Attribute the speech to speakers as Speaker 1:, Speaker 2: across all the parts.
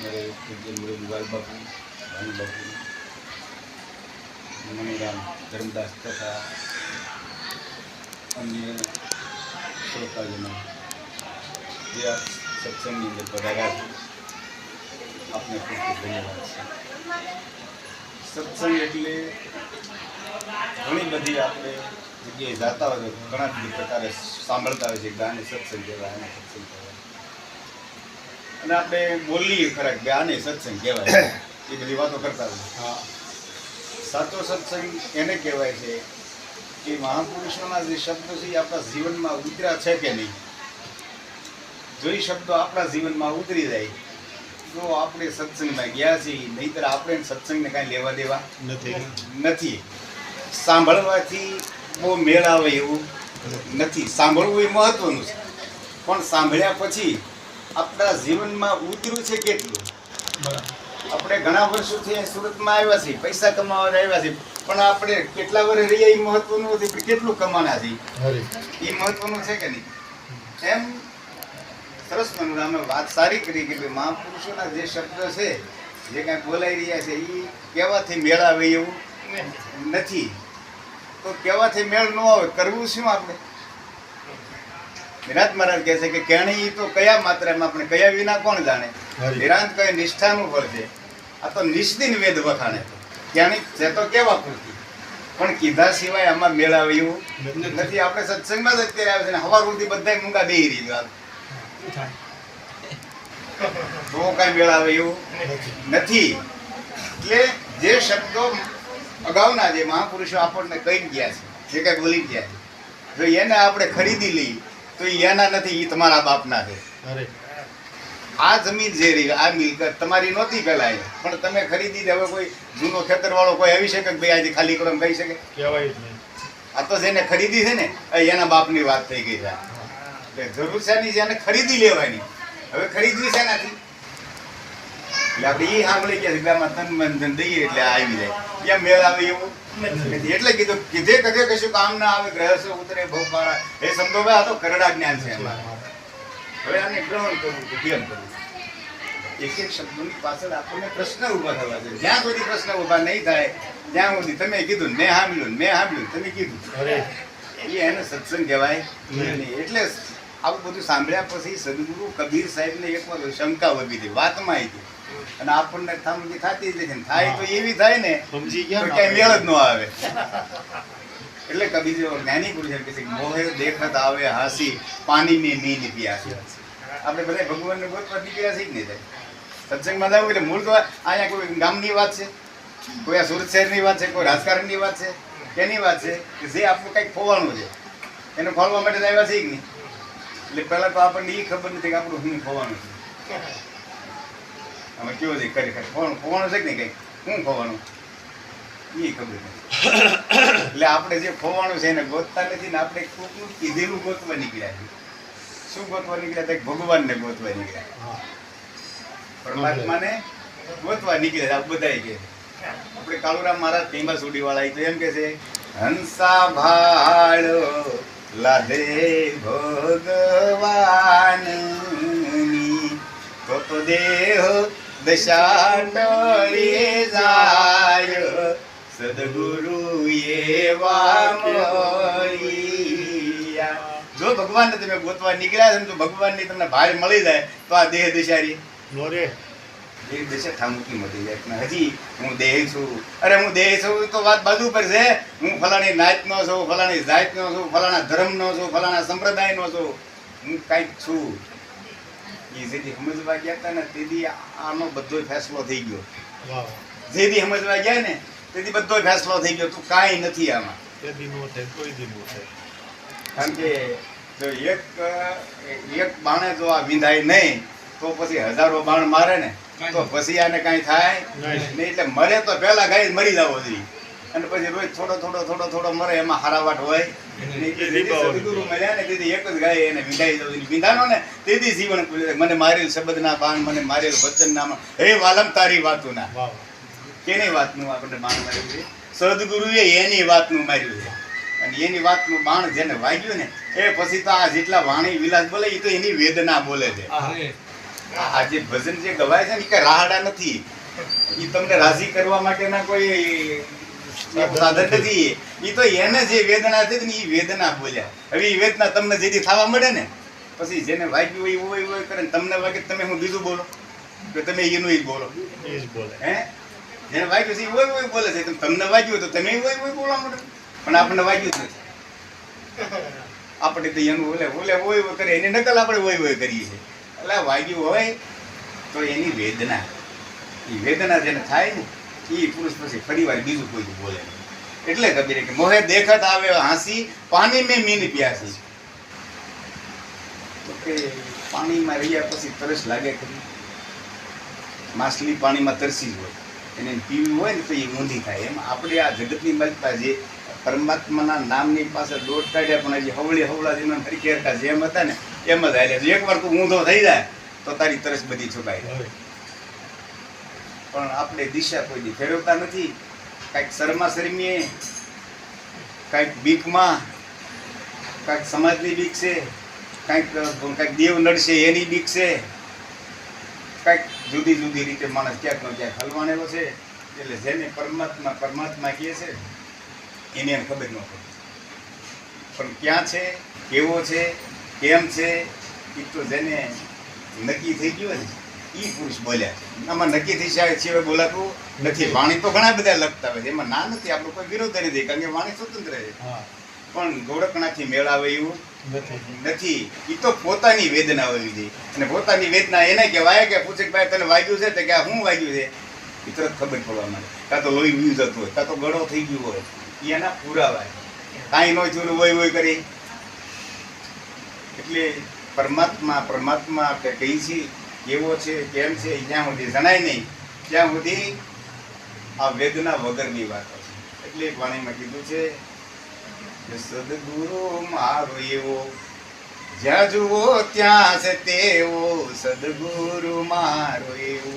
Speaker 1: મારે પૂજ્ય બાપુ, ભાનુ બાપુ મણિરામ ધર્મદાસ તથા અન્ય શ્રોતાજનો જે આ સત્સંગની અંદર પધાર્યા છે. આપને ખૂબ ખૂબ ધન્યવાદ છે. સત્સંગ એટલે ઘણી બધી આપણે જગ્યાએ જાતા હોય તો ઘણા બધી પ્રકારે સાંભળતા હોય છે ગાને સત્સંગ કહેવાય એને સત્સંગ કહેવાય. અને આપણે બોલીએ ખરાક કે આને સત્સંગ કહેવાય એ બધી વાતો કરતા હોય. સાચો સત્સંગ એને કહેવાય છે કે મહાપુરુષોના જે શબ્દો છે એ આપણા જીવનમાં ઉતર્યા છે કે નહીં? જો એ શબ્દો આપણા જીવનમાં ઉતરી જાય તો આપણે સત્સંગમાં ગયા છીએ નહીંતર આપણે સત્સંગને કાંઈ લેવા દેવા
Speaker 2: નથી.
Speaker 1: નથી. સાંભળવાથી બહુ મેળ આવે એવું નથી. સાંભળવું એ મહત્વનું છે. પણ સાંભળ્યા પછી આપણા જીવનમાં ઉતર્યું છે કેટલું? આપણે ઘણા વર્ષોથી સુરતમાં આવ્યા છીએ પૈસા કમાવા આવ્યા છીએ પણ આપણે કેટલા વર્ષ રહ્યા એ મહત્વનું નથી પણ કેટલું કમાના છીએ? એ મહત્વનું છે કે નહીં? એમ સરસ મનું અમે વાત સારી કરી કે ભાઈ મહાપુરુષોના જે શબ્દ છે જે કાંઈ બોલાઈ રહ્યા છે એ કહેવાથી મેળ આવે એવું નથી. તો કહેવાથી મેળ ન આવે કરવું શું આપણે? વિરાટ મહારાજ કહે છે કે કેણી તો કયા માત્રામાં આપણે કયા વિના કોણ જાણે. વિરાંત કઈ નિષ્ઠાનું ફળ છે. આ તો નિષ્દિન વેદ વખાણે કેણી છે તો કેવા કૃતિ? પણ કીધા સિવાય આમાં મેળ આવે નથી. આપણે સત્સંગમાં જ અત્યારે આવે છે ને હવાર સુધી બધા મૂંગા બેહી રહી હાલ. તો કઈ મેળ આવે નથી. એટલે જે શબ્દો અગાઉના જે મહાપુરુષો આપણને કહી ગયા છે જે કઈ બોલી ગયા છે જો એને આપણે ખરીદી લઈ તો એના નથી એ તમારા બાપના છે. આ જમીન જે રહી આ મિલકત તમારી નહોતી એ. પણ તમે ખરીદી દે હવે કોઈ જૂનો ખેતર વાળો કોઈ આવી શકે કે ભાઈ આજે ખાલી કરો એમ કહી શકે?
Speaker 2: કહેવાય જ નહીં.
Speaker 1: આ તો જેને ખરીદી છે ને એના બાપની વાત થઈ ગઈ છે. એટલે જરૂર છે ની જેને ખરીદી લેવાની. હવે ખરીદવી છે નથી એટલે આપણે એ સાંભળી ગયા આમાં તન મન દઈએ એટલે આવી જાય. ત્યાં મેળ આવે એવું? એટલે કીધું કીધે કદે કશું કામ ના આવે ગ્રહસો ઉતરે ભોપાળા એ શબ્દો ભાઈ આ તો કરડા જ્ઞાન છે અમારા હવે આને ગ્રહણ કરવું કે કેમ કરવું. એક એક શબ્દોની પાછળ આપણને પ્રશ્ન ઊભા થવા છે જ્યાં સુધી પ્રશ્ન ઊભા નહીં થાય ત્યાં સુધી તમે કીધું મેં સાંભળ્યું મેં સાંભળ્યું તમે કીધું. એટલે એને સત્સંગ કહેવાય. નહીં. એટલે આવું બધું સાંભળ્યા પછી સદગુરુ કબીર સાહેબને એક વાર શંકા વધી હતી વાતમાં આવી હતી અને આપણને થામજી થતી જ નથી. થાય તો એવી થાય ને
Speaker 2: સમજી ગયા
Speaker 1: ક્યાંય મેળ જ ન આવે. એટલે કબીર જેવો જ્ઞાની પુરુષ છે કે મોહે દેખત આવે હાસી પાણીની નીંદ પ્યાસી. આપણે બધા ભગવાનને નીકળ્યા છીએ કે નહીં થાય. સત્સંગમાં જવું એટલે મૂળ તો અહીંયા કોઈ ગામની વાત છે? કોઈ આ સુરત શહેરની વાત છે? કોઈ રાજકારણની વાત છે? તેની વાત છે? કે જે આપણું કંઈક ખોવાનું છે. એને ખોલવા માટે આવ્યા છે કે નહીં? એટલે પહેલાં તો આપણને એ ખબર નથી કે આપણું શું ખોવાનું છે. અમે કેવું છે? ખરેખર ખોવાનું ખોવાનું છે કે નહીં કંઈ? શું ખોવાનું? એ ખબર નથી. એટલે આપણે જે ખોવાનું છે એને ગોતતા નથી ને આપણે કોકનું કીધેલું ગોતવા નીકળ્યા છીએ શું ગોતવા નીકળ્યા? ભગવાનને ગોતવા નીકળ્યા પરમાત્માને ગોતવા નીકળ્યા આ બધાય કે આપણે કાળુરામ મહારાજ ભીમા સુડીવાળા તો એમ કે છે હંસા ભાળો લાદે ભગવાન તો દેહ દશા ટળી જાય. સદગુરુ એવા જો ભગવાનને તમે ગોતવા નીકળ્યા છે ને તો ભગવાનની તમને ભાઈ મળી જાય તો આ દેહ દશારી.
Speaker 2: નો દેહ
Speaker 1: એક થામુકી મળી જાય. હજી હું દેહ છું. અરે હું દેહ છું તો વાત બાજુ પર છે. હું ફલાણી નાતનો છું ફલાણી જાતનો છું ફલાણા ધર્મનો છું ફલાણા સંપ્રદાયનો છું. હું કાંઈક છું. જેથી સમજવા ગયા હતા ને તેથી આનો બધો ફેસલો થઈ ગયો. જેથી સમજવા ગયા ને તેથી બધો ફેસલો થઈ ગયો. તું કાંઈ નથી આમાં.
Speaker 2: તે દી નો થાય કોઈ નો થાય
Speaker 1: કારણ કે જો એક એક બાણે જો આ વિંધાય નહીં તો પછી હજારો બાણ મારે ને તો પછી આને કાંઈ થાય
Speaker 2: નહીં.
Speaker 1: નહીં એટલે મરે તો પહેલાં ગાય મરી જવો જોઈએ અને પછી રોજ થોડો થોડો થોડો થોડો મરે એમાં હારાવાટ હોય. ને ને મને મારેલ શબ્દના બાણ મને મારેલ વચન ના હે વાલમ તારી વાતુના.
Speaker 2: વાહ
Speaker 1: કેની વાતનું આપણને બાણ માર્યું છે? સદગુરુએ એની વાતનું માર્યું છે. અને એની વાતનું બાણ જેને વાગ્યું ને એ પછી તો આ જેટલા વાણી વિલાસ બોલે એ તો એની વેદના બોલે છે. આ જે ભજન જે ગવાય છે ને કે રાહડા નથી. એ તમને રાજી કરવા માટેના કોઈ સાધન નથી. એ તો એને જે વેદના હતી ને એ વેદના બોલ્યા. હવે એ વેદના તમને જેથી થવા મળે ને પછી જેને વાગ્યું હોય એવું હોય કરે ને. તમને વાગે તમે હું બીજું બોલો? કે તમે એનું બોલો?
Speaker 2: એ જ બોલે.
Speaker 1: હે? જેને વાગ્યું છે એ હોય હોય બોલે છે. તમને વાગ્યું તો તમે હોય હોય બોલવા માંડો. પણ આપણને વાગ્યું જ નથી. આપણે તો એનું ઓલે ઓલે હોય હોય કરે. એની નકલ આપણે હોય હોય કરીએ છીએ. એટલે વાગ્યું હોય તો એની વેદના. એ વેદના જેને થાય ને એ પુરુષ પછી ફરી વાર બીજું કોઈ બોલે એટલે કબીરે કે, મોહે દેખત આવે હાંસી, પાણી મેં મીન પ્યાસી. તો કે પાણીમાં રહ્યા પછી તરસ લાગે ખરી. માછલી પાણીમાં તરસી જ હોય. એને પીવી હોય ને તો એ ઊંધી થાય. એમ આપણે આ જગતની મલતા જે પરમાત્માના નામની પાસે દોટ કાઢ્યા પણ હજી હવળી હવળા જેમ ફરી કેરતા જેમ હતા ને, એમ જ હાલ્યા. એક એકવાર તું ઊંધો થઈ જાય, તો તારી તરસ બધી છુપાઈ જાય. પણ આપણે દિશા કોઈ ફેરવતા નથી. કાંઈક શરમા શરમીએ, કાંઈક બીકમાં, કાંઈક સમાજની બીક છે, કાંઈક કાંઈક દેવ નડશે એની બીક છે. કાંઈક જુદી જુદી રીતે માણસ ક્યાંક નો ક્યાંક હલવાણેલો છે. એટલે જેને પરમાત્મા પરમાત્મા કહે છે, એને એમ ખબર ન પડે. પણ ક્યાં છે, કેવો છે, કેમ છે એ તો જેને નક્કી થઈ ગયું ને એ પુરુષ બોલ્યા છે. આમાં નક્કી થઈ જાય છે બોલાતું નથી. વાણી તો ઘણા બધા લખતા હોય છે. એમાં ના નથી. આપણો કોઈ વિરોધ નથી. કારણ કે વાણી સ્વતંત્ર છે. પણ ગોળકણાથી મેળાવે એવું
Speaker 2: નથી.
Speaker 1: નથી. એ તો પોતાની વેદના હોવી જોઈએ અને પોતાની વેદના એને કહેવાય કે પૂછે કે ભાઈ તને વાગ્યું છે? તો કે શું વાગ્યું છે? એ તરત ખબર પડવા માંડે. કાં તો લોહી વ્યૂ જતું હોય કાં તો ગળો થઈ ગયો હોય. એ એના પુરાવા કાંઈ ન જોયું હોય હોય કરી. એટલે પરમાત્મા પરમાત્મા આપણે કહી છીએ કેવો છે કેમ છે, જ્યાં સુધી જણાય નહીં, ત્યાં સુધી આ વેદના વગરની વાતો છે. એટલે વાણીમાં કીધું છે સદગુરુ મારો એવો, જ્યાં જુઓ ત્યાં છે તેવો, સદગુરુ મારો એવો.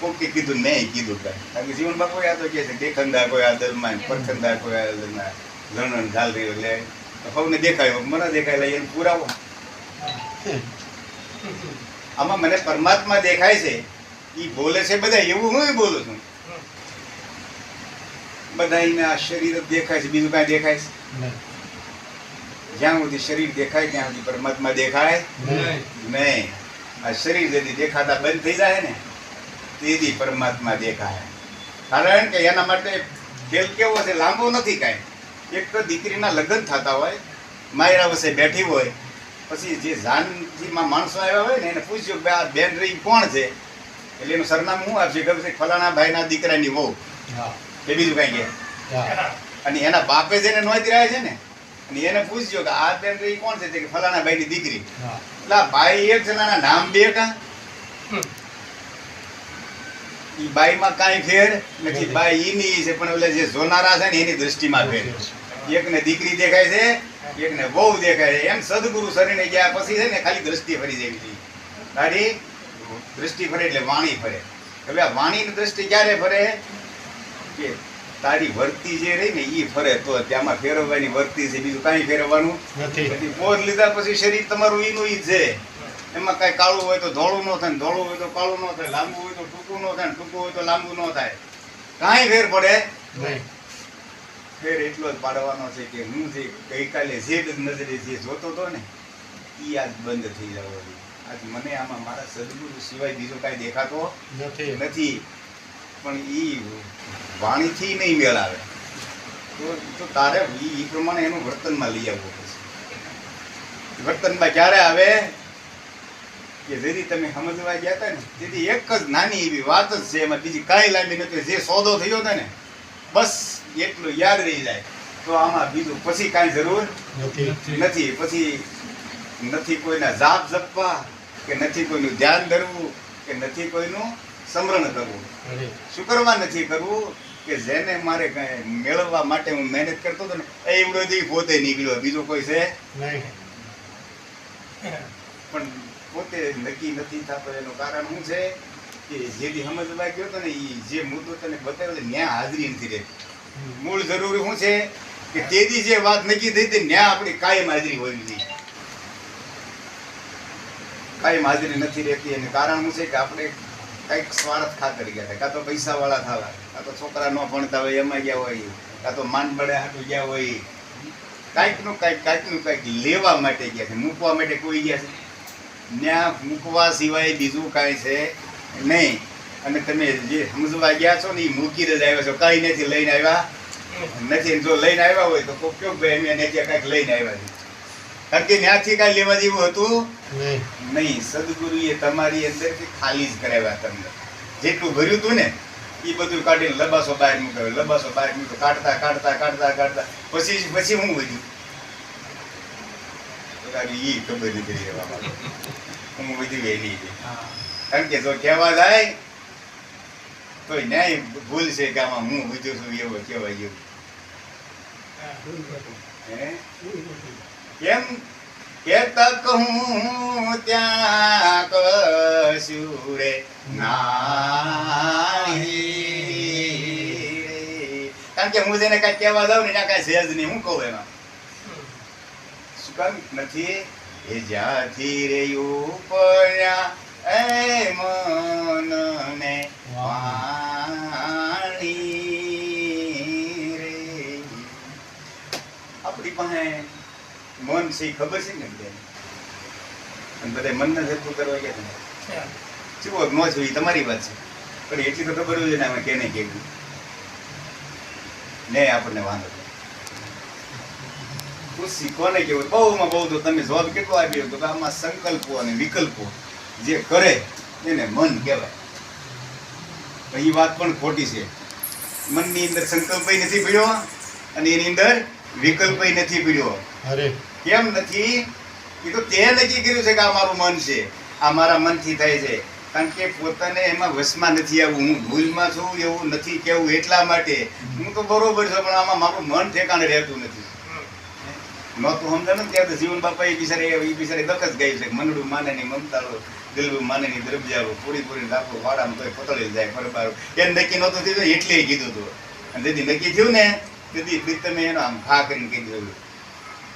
Speaker 1: કોકે કીધું નહીં કીધું કાંઈ કારણ કે જીવનમાં કોઈ યાદ કહે છે? દેખંદા કોઈ આદરમાં પરખંદા કોઈ આદરમાં લણણ ઢાલ રહ્યો એટલે સૌને દેખાયો, મને દેખાય એને પુરાવો. આમાં મને પરમાત્મા દેખાય છે એ બોલે છે બધા એવું હું બોલું છું? બધા આ શરીર જ દેખાય છે બીજું કાંઈ દેખાય છે? જ્યાં સુધી શરીર દેખાય ત્યાં સુધી પરમાત્મા દેખાય?
Speaker 2: નહીં.
Speaker 1: નહીં. આ શરીર જેથી દેખાતા બંધ થઈ જાય ને તેથી પરમાત્મા દેખાય. કારણ કે એના માટે ખેલ કેવો છે લાંબો નથી કાંઈ. એક તો દીકરીના લગ્ન થતા હોય માયરા વસે બેઠી હોય પછી જે જાનજીમાં માણસો આવ્યા હોય ને એને પૂછ્યું કે આ બેન રહી કોણ છે? એટલે એનું સરનામું શું આપશે ખબર છે? ફલાણા ભાઈના દીકરાની વહુ. એ બીજું કાંઈ
Speaker 2: કે.
Speaker 1: અને એના બાપે જેને નોંધી રહ્યા છે ને? અને એને પૂછ્યો કે આ બેન રહી કોણ છે? તે કે ફલાણા ભાઈની દીકરી.
Speaker 2: હા.
Speaker 1: એટલે આ ભાઈ એક જણાના નામ બે કા? ઈ બાઈમાં કાંઈ ફેર નથી.
Speaker 2: નથી.
Speaker 1: બાઈ ઈની છે પણ ઓલે જે જોનારા છે ને એની દ્રષ્ટિમાં ફેર. એકને દીકરી દેખાય છે એકને બહુ દેખાય એમ સદગુરુ શરીને ગયા પછી છે ને ખાલી દ્રષ્ટિ ફરી જેવી હતી તારી દ્રષ્ટિ ફરે એટલે વાણી ફરે. હવે આ વાણીની દ્રષ્ટિ ક્યારે ફરે? કે તારી વર્તી જે રહી ને એ ફરે તો ત્યાંમાં ફેરવવાની વર્તી છે બીજું કાંઈ ફેરવવાનું
Speaker 2: નથી.
Speaker 1: પોત લીધા પછી શરીર તમારું એનું ઈ છે. એમાં કાંઈ કાળું હોય તો ધોળું ન થાય ધોળું હોય તો કાળું ન થાય. લાંબુ હોય તો ટૂંકું ન થાય ટૂંકું હોય તો લાંબુ ન થાય. કાંઈ ફેર પડે
Speaker 2: નહીં.
Speaker 1: ફેર એટલો જ પાડવાનો છે કે હું જે ગઈકાલે જે નજરે જે જોતો હતો ને એ આજ બંધ થઈ જવો આજ મને આમાં મારા સદગુરુ સિવાય બીજો કાંઈ દેખાતો
Speaker 2: નથી.
Speaker 1: નથી. પણ એ વાણીથી નહીં મેળ આવે તો તારે એ પ્રમાણે એનું વર્તનમાં લઈ આવવું પડશે. વર્તનમાં ક્યારે આવે? કે જેથી તમે સમજવા ગયા હતા ને તેથી એક જ નાની એવી વાત જ છે એમાં. બીજી કાંઈ લાંબી નથી. જે સોદો થયો હતો ને બસ એટલું યાદ રહી જાય. તો આમાં બીજું પછી કાંઈ જરૂર
Speaker 2: નથી.
Speaker 1: પછી નથી કોઈના જાપ જપવા કે નથી કોઈનું ધ્યાન ધરવું કે નથી કોઈનું સમરણ કરવું. શું કરવા નથી કરવું? કે જેને મારે મેળવવા માટે હું મહેનત કરતો હતો ને એ દી પોતે નીકળ્યો. બીજો કોઈ છે? પણ પોતે નક્કી નથી થતો. એનું કારણ શું છે? કે જે સમજવા ગયો હતો ને એ જે મુદ્દો તને બતાવ્યો ત્યાં હાજરી નથી રહેતી. મૂળ જરૂરી શું છે? કે તેદી જે વાત નક્કી થઈ હતી, ન્યા આપણી કાયમ હાજરી હોવી જોઈએ કાંઈ હાજરી નથી રહેતી અને કારણ શું છે કે આપણે કંઈક સ્વાર્થ ખાતર ગયા હતા. કાં તો પૈસાવાળા થવા કાં તો છોકરા ન ભણતા હોય, એમાં ગયા હોય, કાં તો માન બળે હાટું ગયા હોય. કાંઈકનું કાંઈક કાંઈકનું કાંઈક લેવા માટે ગયા છે, મૂકવા માટે કોઈ ગયા છે. ત્યાં મૂકવા સિવાય બીજું કાંઈ છે નહીં. અને તમે જે સમજવા ગયા છો ને એ મૂકી જ આવ્યા છો. કઈ નથી લઈને આવ્યા. નથી જો લઈને આવ્યા હોય તો કોક કયો ભાઈ અમે ત્યાં કાંઈક લઈને આવ્યા છે. કારણ કે ત્યાંથી કાંઈ લેવા જેવું હતું
Speaker 2: નહીં.
Speaker 1: સદગુરુએ તમારી અંદરથી ખાલી જ કરાવ્યા તમને. જેટલું ભર્યું હતું ને એ બધું કાઢીને લબાસો બહાર મૂકાવ્યો લબાસો બહાર મૂક્યો. કાઢતા કાઢતા કાઢતા કાઢતા. પછી પછી હું વધ્યું? એ ખબર નથી રહેવા હું વધ્યું એ કારણ કે જો કહેવા જાય તો ન્યાય ભૂલ છે કે આમાં હું બીજું છું એવો કહેવાય એવું. કેમ? કે તક હું ત્યાં કશું રે નાહી કારણ કે હું જેને કાંઈ કહેવા દઉં ને ત્યાં કાંઈ સહેજ નહીં. હું કહું એમાં? શું કામ? નથી? એ જ્યાંથી રે ઉપડ્યા એ મનને રે. આપણી પાસે મન છે ખબર છે ને બધાને? અને બધા મનને સરખું કરવા ગયા તમે જુઓ ન છું એ તમારી વાત છે. પણ એટલી તો ખબર હોય ને આમાં કેને કેવું. ને આપણને વાંધો નહીં. ખુશી કોને કેવું બહુમાં બહુ તો તમે જવાબ કેટલો આપ્યો? તો આમાં સંકલ્પો અને વિકલ્પો જે કરે એને મન કહેવાય. એ વાત પણ ખોટી છે. મનની અંદર સંકલ્પય નથી પીડ્યો અને એની અંદર વિકલ્પય નથી પીડ્યો
Speaker 2: અરે.
Speaker 1: કેમ નથી? એ તો તે નક્કી કર્યું છે કે આ મારું મન છે. આ મારા મનથી થાય છે. કારણ કે પોતાને એમાં વશમાં નથી આવવું હું ભૂલમાં છું એવું નથી કેવું એટલા માટે. હું તો બરોબર છે પણ આમાં મારું મન ઠેકાણે રહેતું નથી. નહોતું સમજાણું ને ત્યારે તો જીવન બાપા એ બિચારે એ બિચારે દખ જ ગઈ છે. મનડું માને ની મમતાળો દિલડું માને ની દ્રબ્યાળો પૂરી પૂરી લાકડું વાડામાં તોય પતળી જાય ફરફારું એમ નક્કી નહોતું થયું એટલે કીધું હતું અને તેથી નક્કી થયું ને તેથી તમે એનો આમ ખા કરીને કહી દીધું.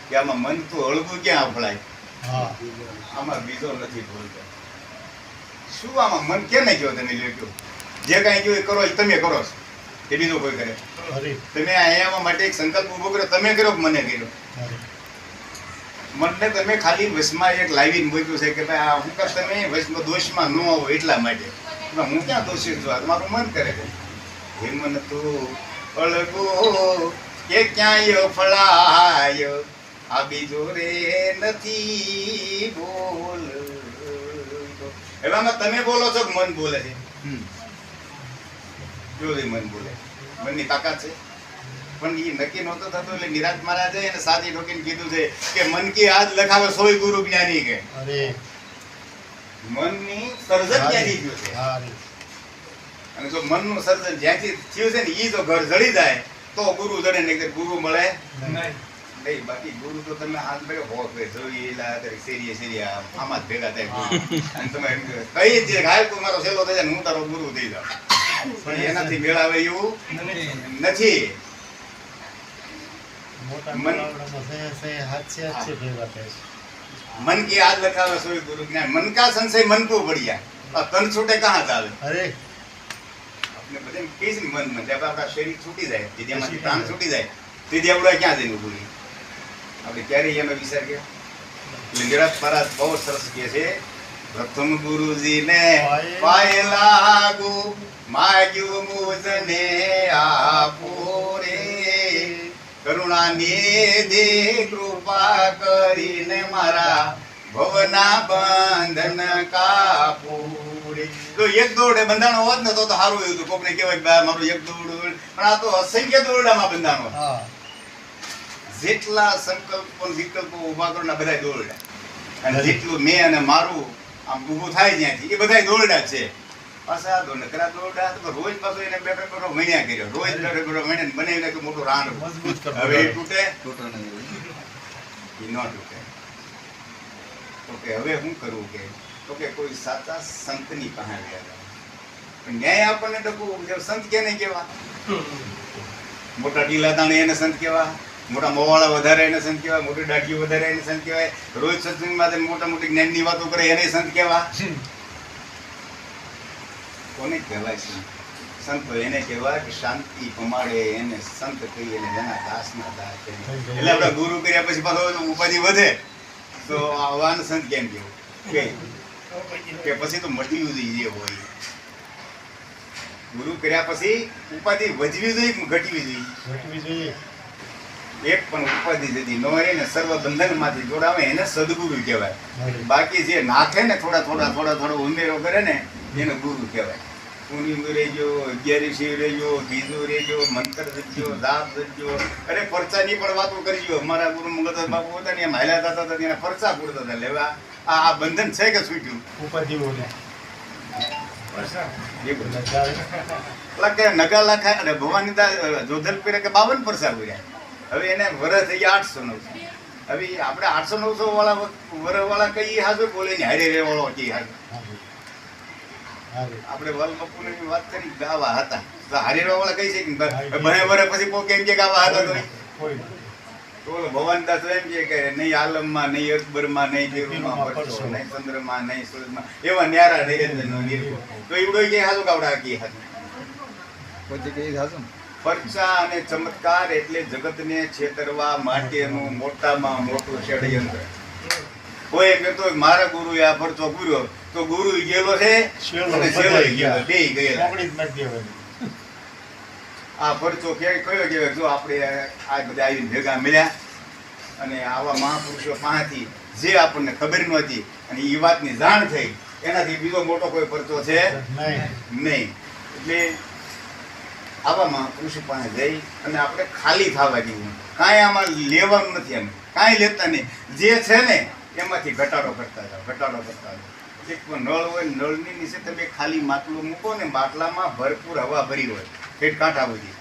Speaker 1: કે આમાં મન તો હળવું ક્યાં અફળાય
Speaker 2: હા.
Speaker 1: આમાં બીજો નથી બોલતો શું આમાં મન કેમ નહીં કહો તમે કહો જે કાંઈ કહ્યું એ કરો તમે કરો છો એ બીજો કોઈ કરે. તમે અહીંયા માટે એક સંકલ્પ ઊભો કર્યો તમે કર્યો મને કર્યો? મનને તમે ખાલી વશમાં એક લાવીને મૂક્યું છે કે ભાઈ આ હું કાં તમે વશમાં દોષમાં ન આવો એટલા માટે. હું ક્યાં દોષી છું? મારું મન કરે છે. હે મને તો અળગો કે ક્યાંય ફળાયો? આ બીજો રે નથી બોલ એવામાં તમે બોલો છો કે મન બોલે છે? જો મન બોલે. મનની તાકાત છે? પણ એ નક્કી નહોતો થતો એટલે નિરાજ મહારાજે એને સાદી ઠોકીને કીધું છે કે મન કી આજ લખાવે સોય ગુરુ જ્ઞાની કે.
Speaker 2: અરે.
Speaker 1: મનની સર્જન ક્યાંથી થયું છે? અને જો મનનું સર્જન જ્યાંથી થયું છે ને એ જો ઘર જળી જાય તો ગુરુ જડે ને કે ગુરુ મળે.
Speaker 2: નહીં.
Speaker 1: નહીં. બાકી ગુરુ તો તમે હાથ ભેગો હો કે જોઈ શેરીએ શેરીએ આમાં જ ભેગા થાય અને તમે એમ કહો, કઈ જ હાલ તું મારો છેલ્લો થઈ જાય હું તારો ગુરુ થઈ જાઉં. પણ એનાથી મેળાવે એવું નથી.
Speaker 2: મોટા
Speaker 1: મન-
Speaker 2: મેળાવડામાં સે સે હાથસે હાથસે ભેગા થાય છે.
Speaker 1: મન की आज लखावे सोई गुरु ज्ञान मन का संशय मन को बढ़िया और तन छूटे कहाँ जावे
Speaker 2: અરે
Speaker 1: આપણે બધાને કહીએ છે ને મન મન ત્યારે આપણા શરીર છૂટી જાય તેથી એમાંથી પ્રાણ છૂટી જાય તેથી આપણે ક્યાં જઈને ઉભું રહીએ? આપણે ક્યારેય એનો વિચાર કર્યો એટલે નિરાત મહારાજ બહુ સરસ કહે છે પ્રથમ ગુરુજીને પાય લાગુ માગ્યું મુજને આપો રે કરુણા નિધિ કૃપા કરીને મારા ભવના બંધન કાપો તો એક દોડે બંધાણ હોત ને તો સારું એવું હતું. કોકને કહેવાય કે બા મારું એક દોડ પણ આ તો અસંખ્ય દોરડામાં બંધાણ છે.
Speaker 2: હા.
Speaker 1: જેટલા સંકલ્પો ને વિકલ્પો ઊભા કરના બધા દોરડા. અને જેટલું મેં અને મારું આમ ઊભું થાય જ્યાંથી એ બધા દોરડા છે. પાછા આ દો નકરા દોરડા તો રોજ પાછો એને બે બે કરો મણ્યા કર્યો. રોજ બેઠો બેઠો મણીને બનાવી નાખ્યું મોટું રાન
Speaker 2: મજબૂત કરો
Speaker 1: હવે એ
Speaker 2: જાય.
Speaker 1: તૂટે. એ ન તૂટે. તો કે હવે શું કરવું કે? તો કે કોઈ સાચા સંતની પાસે ગયા પણ ન્યાય આપણને જે સંત કેને કેવા? મોટા ટીલા દાણે એને સંત કેવા? મોટા મોવાળા વધારે એને સંત કહેવાય મોટી દાઢીઓ વધારે એને સંત કહેવાય રોજ સત્સંગમાં મોટા મોટી જ્ઞાનની વાતો કરે એને સંત કહેવા કોને કહેવાય સંત સંત એને કહેવાય કે શાંતિ પમાડે એને સંત કહીએ એને જેના દાસના દાસ. એટલે આપણે ગુરુ કર્યા પછી પાછો ઉપાધિ વધે. તો આવાન સંત કેમ કેવું કે પછી તો મટ્યું જ હોય. ગુરુ કર્યા પછી ઉપાધિ વધવી જોઈએ કે ઘટવી જોઈએ?
Speaker 2: ઘટવી જોઈએ.
Speaker 1: એક પણ ઉપાધિ જતી ન રહે ને સર્વ બંધનમાંથી જોડાવે એને સદગુરુ કહેવાય. બાકી જે નાખે ને થોડા થોડા થોડા થોડો ઉમેરો કરે ને એને ગુરુ કહેવાય. પૂર્ણિમું રહેજો અગિયારીસી રહેજો બીજું રહેજો મંત્ર જપજો જાપ જપજો અરે પરચાની પણ વાતો કરજો અમારા ગુરુ મંગળ બાપુ હતા ને એમ હાલ્યા થતા હતા એના પરચા પૂરતા હતા. લેવા આ આ બંધન છે કે છૂટ્યું?
Speaker 2: ઉપાધિઓને
Speaker 1: બોલો.
Speaker 2: લગાવે.
Speaker 1: એટલે કે નગા લખાય અને ભવાની દા જોધલપુરે કે બાવન પરસા પૂર્યા. હવે એને વરસ થઈ ગયા આઠસો નવસો. હવે આપણે આઠસો નવસો વાળા વર વાળા કઈ હાજર બોલે ને? હારે રે વાળો કઈ હાજર
Speaker 2: હાજી. હાજી.
Speaker 1: આપણે વલ બપુની વાત કરી ગાવા હતા. તો હારેરા વાળા કઈ છે કે બને ભરે પછી કોઈ કેમ કે ગાવા હતા તો. તો એમ કહે કે નહીં આલમમાં નહીં અકબરમાં નહીં
Speaker 2: પડશો.
Speaker 1: પડશો. નહીં ચંદ્રમાં નહીં સૂરજમાં. એવા ન્યારા નિરંજનનો નિર્ગુણ. તો એવડો કે હાલો કાવડા કી હાથ
Speaker 3: પછી કે થાશું
Speaker 1: પરચા અને ચમત્કાર એટલે જગતને છેતરવા માટેનું મોટામાં મોટું ષડયંત્ર. કોઈ કહેતો મારા ગુરુએ આ પરચો પૂર્યો. તો ગુરુ ગયેલો છે અને ગયેલો બે ગયેલા. આ પરચો ક્યાંય કયો કહેવાય જો આપણે આ બધા આવીને ભેગા મળ્યા અને આવા મહાપુરુષો પાસેથી જે આપણને ખબર નહોતી અને એ વાતની જાણ થઈ એનાથી બીજો મોટો કોઈ પરચો છે?
Speaker 2: નહીં.
Speaker 1: નહીં. એટલે આવા મહાપુરુષો પાસે જઈ અને આપણે ખાલી થવા જેવું કાંઈ આમાં લેવાનું નથી એમ. કાંઈ લેતા નહીં. જે છે ને એમાંથી ઘટાડો કરતા જાઓ ઘટાડો કરતા જાઓ. એક નળ હોય નળની નીચે તમે ખાલી માટલું મૂકો ને માટલામાં ભરપૂર હવા ભરી હોય ઠેઠ કાંઠા બધી.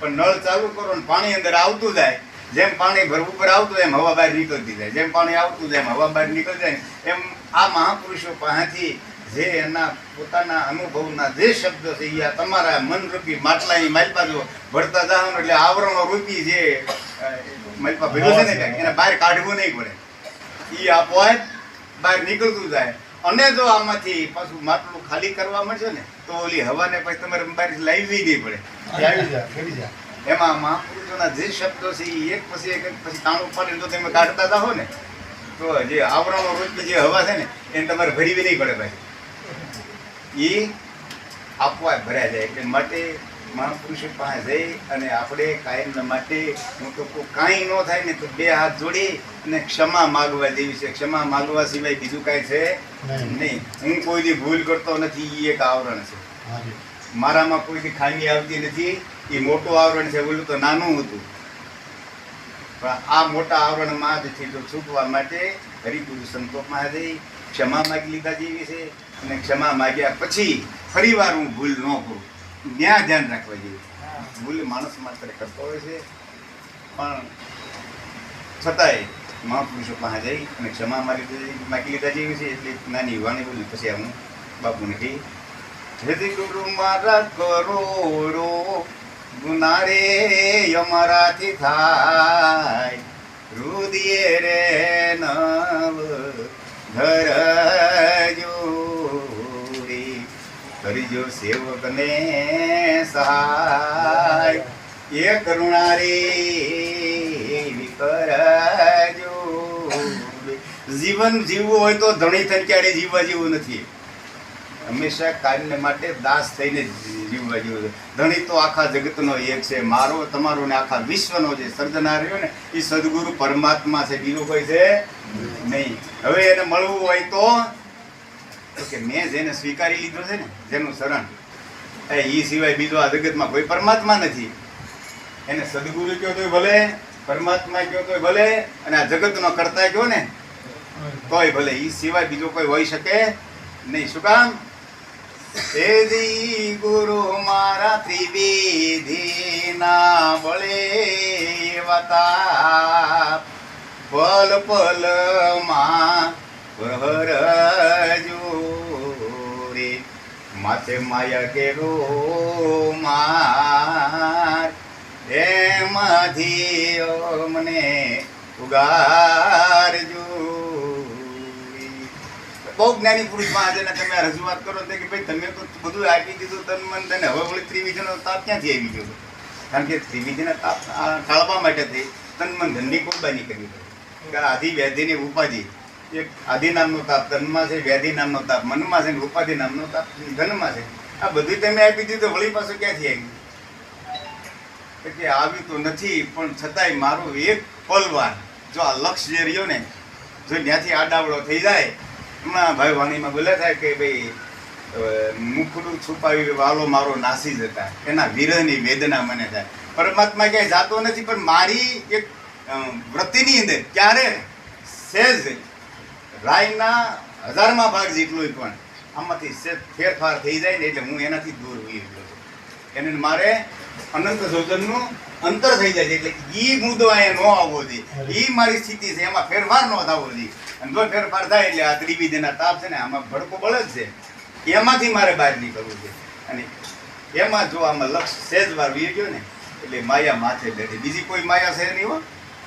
Speaker 1: પણ નળ ચાલુ કરો ને પાણી અંદર આવતું જાય જેમ પાણી ભર ઉપર આવતું જાય એમ હવા બહાર નીકળતી જાય. જેમ પાણી આવતું જાય એમ હવા બહાર નીકળતી જાય એમ આ મહાપુરુષો પાસેથી જે એના પોતાના અનુભવના જે શબ્દ છે એ તમારા મન રૂપી માટલાની માલપા જો ભરતા જવાનું એટલે આવરણો રૂપી જે માલપા ભર્યો છે ને એને બહાર કાઢવું નહીં પડે. એ આપોઆપ બહાર નીકળતું જાય. અને જો આમાંથી પાછું માટલું ખાલી કરવા મળશે ને તો ઓલી હવાને પછી તમારે બારી લાવવી નહીં પડે.
Speaker 2: આવી જા કરી જા.
Speaker 1: એમાં મહાપુરુષોના જે શબ્દો છે એ એક પછી એક પછી તાણું પડે તો તમે કાઢતા જાઓ ને તો જે આવરણો રોજ જે હવા છે ને એને તમારે ભરવી નહીં પડે ભાઈ. એ આપવા ભરાય જાય એટલે માટે મહાપુરુષો પાસે જઈ અને આપણે કાયમના માટે હું તો કાંઈ ન થાય ને તો બે હાથ જોડી અને ક્ષમા માગવા જેવી છે. ક્ષમા માગવા સિવાય બીજું કાંઈ છે
Speaker 2: નહીં.
Speaker 1: હું કોઈની ભૂલ કરતો નથી એ એક આવરણ છે. મારામાં કોઈથી ખામી આવતી નથી એ મોટું આવરણ છે. ઓલું તો નાનું હતું. પણ આ મોટા આવરણમાંથી તો છૂટવા માટે હરિપુરુષ સંતોમાં જઈ ક્ષમા માગી લીધા જેવી છે અને ક્ષમા માગ્યા પછી ફરીવાર હું ભૂલ ન કરું. ત્યાં ધ્યાન રાખવા જોઈએ ભૂલ માણસ માત્ર કરતો હોય છે પણ છતાંય મહાપુરુષો પાસે જઈ અને ક્ષમા મારી માગી લીધા જેવી છે એટલે નાની વાણી બોલી પછી હું બાપુને કહી હૃદય ગુરુ મારા કરોડો ગુના રે અમારાથી થાય રુદિયે રે નવ ધરજો કરજો સેવકને સહાય. એ કરુણા રે કરજો જીવન જીવવું હોય તો ધણી થઈને ક્યારે જીવવા જેવું નથી. હંમેશા કાર્યને માટે દાસ થઈને જીવવા જેવું છે. ધણી તો આખા જગતનો એક છે. મારો, તમારો ને આખા વિશ્વનો જે સર્જનાર રહ્યો ને એ સદગુરુ પરમાત્મા છે. બીજું કોઈ છે નહીં. હવે એને મળવું હોય તો તો કે મેં જેને સ્વીકારી લીધો છે ને, જેનું શરણ. એ એ સિવાય બીજો આ જગતમાં કોઈ પરમાત્મા નથી. એને સદગુરુ કયો તોય ભલે, પરમાત્મા કયો તોય ભલે, અને આ જગતનો કરતા કયો ને, તોય ભલે. એ સિવાય બીજો કોઈ હોઈ શકે નહીં. શું કામ? તેજી ગુરુ મારા ત્રિવેદી બળે વતા પલ પલમાં પ્રહરજો રે માથે માયા કેરો માર. એમાંથી મને ઉગારજો. બહુ જ્ઞાની પુરુષમાં આજે તમે રજૂઆત કરો તો કે ભાઈ તમે તો બધું આપી દીધું તન મન તને. હવે વળી ત્રિવિધનો તાપ ક્યાંથી આવી ગયો? કારણ કે ત્રિવિધના તાપ ટાળવા માટે થઈ તન મન ધનની કુરબાની કરી. કે આધી વ્યાધિની ઉપાધિ. એક આદિ નામનો તાપ તનમાં છે વ્યાધિ નામનો તાપ, મનમાં છે ઉપાધિ નામનો તાપ ધનમાં છે. આ બધી તમે આપી દીધું વળી પાછું ક્યાંથી આવી કે આવી તો નથી, પણ છતાંય મારું એક પલવાર જો આ લક્ષ જે રહ્યો ને, જો ત્યાંથી આડાવડો થઈ જાય, હમણાં ભાઈ વાણીમાં બોલે થાય કે ભાઈ મુખડું છુપાવી વાલો મારો નાસી જતા, એના વિરહની વેદના મને થાય. પરમાત્મા ક્યાંય જાતો નથી, પણ મારી એક વૃત્તિની અંદર ક્યારે સહેજ રાયના હજારમાં ભાગ જેટલું પણ આમાંથી ફેરફાર થઈ જાય ને એટલે હું એનાથી દૂર હોઈ ગયો છું. એને મારે અનંત શોધનનું અંતર થઈ જાય છે. એટલે એ મુદ્દો અહીંયા ન આવવો જોઈએ. એ મારી સ્થિતિ છે. એમાં ફેરફાર ન થવો જોઈએ. અને જો ફેરફાર થાય એટલે આ ત્રિવિધના તાપ છે ને આમાં ભડકો બળે જ છે. એમાંથી મારે બહાર નીકળવું છે. અને એમાં જો આમાં લક્ષ સહેજ વાર વી ગયો ને એટલે માયા માથે બેઠી. બીજી કોઈ માયા છે નહીં હો.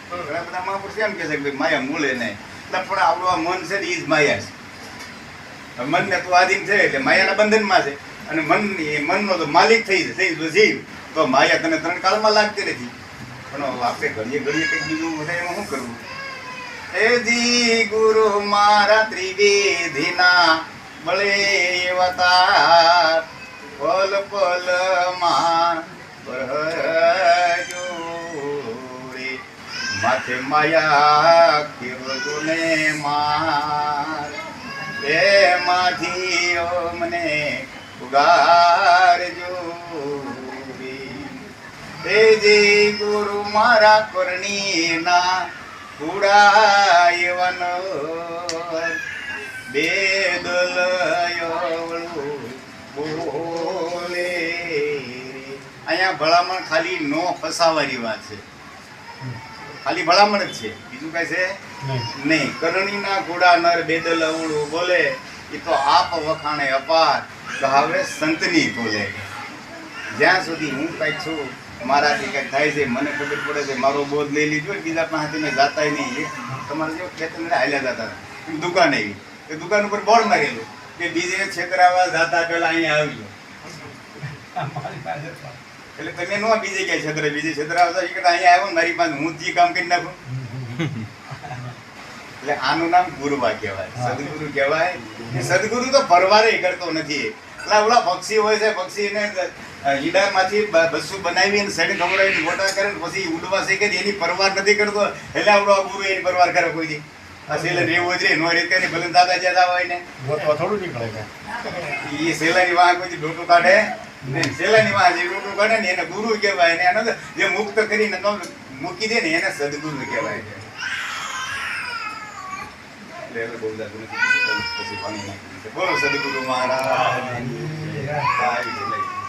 Speaker 1: ઘણા બધા મહાપુરુષ એમ કહે છે કે ભાઈ માયા મૂળે નહીં. પણ આપણું આ મન છે ને એ જ માયા છે. મનને તો આધીન છે એટલે માયાના બંધનમાં છે. અને મન એ મનનો તો માલિક થઈ થઈ જીવ. તો માયા તને ત્રણ કાળમાં લાગતી નથી. પણ આપણે ઘડીએ ઘડીએ કંઈક બીજું વધારે એમાં શું કરવું? એ જી ગુરુ મારા ત્રિવેદીના બળે અવતાર પલ પલમાં માથે માયા કેવો ને માર. એ ઓ મને ઉગારજો એ જે ગુરુ મારા કરણીના ઉડાયવનો બેદલયોળું બોલે અહીંયા ભલામણ ખાલી નો ફસાવાની વાત છે. ખાલી ભલામણ જ છે. બીજું કઈ છે?
Speaker 2: નહીં.
Speaker 1: કરણીના ઘોડા નર બેદલ અવળું બોલે એ તો આપ વખાણે અપાર. કહાવે સંતની બોલે. જ્યાં સુધી હું કાંઈક છું મારાથી કંઈક થાય છે મને ખબર પડે છે મારો બોધ લઈ લીધો બીજા પાસેથી મેં જાતા નહીં. એક તમારે જેવો ખેતર મેળે હાલ્યા જતા દુકાન આવી. એ દુકાન ઉપર બોર્ડ મારેલું કે બીજે છેતરાવા જાતા પહેલા અહીંયા આવજો એટલે તમે નો બીજે ક્યાંય છેતરે બીજે છેતરાવા આવતા એ કરતાં અહીંયા આવ્યો મારી પાસે હું જે કામ કરી નાખું. એટલે આનું નામ ગુરુવા કહેવાય. સદગુરુ કહેવાય. એ સદગુરુ તો પરવારે કરતો નથી. એટલે ઓલા પક્ષી હોય છે પક્ષીને ઈડામાંથી બ- બસ્સું બનાવી અને સડે ખવડાવીને મોટા કરે ને પછી ઉડવા શીખે એની પરવાર નથી કરતો. એટલે આવડો આ ગુરુ એની પરવાર કરે કોઈ દી. આ સેલે રેવું જ રે નો રીતે ને ભલે દાદા જ્યાં હોય ને.
Speaker 2: થોડું નીકળે
Speaker 1: એ સેલાની વાહ કોઈ ડોટું કાઢે. ને સેલાની વાહ જે ડોટું કાઢે ને એને ગુરુ કહેવાય ને એનો જે મુક્ત કરીને ન મૂકી દે ને એને સદગુરુ કહેવાય છે. બોલો સદગુરુ મહારાજ.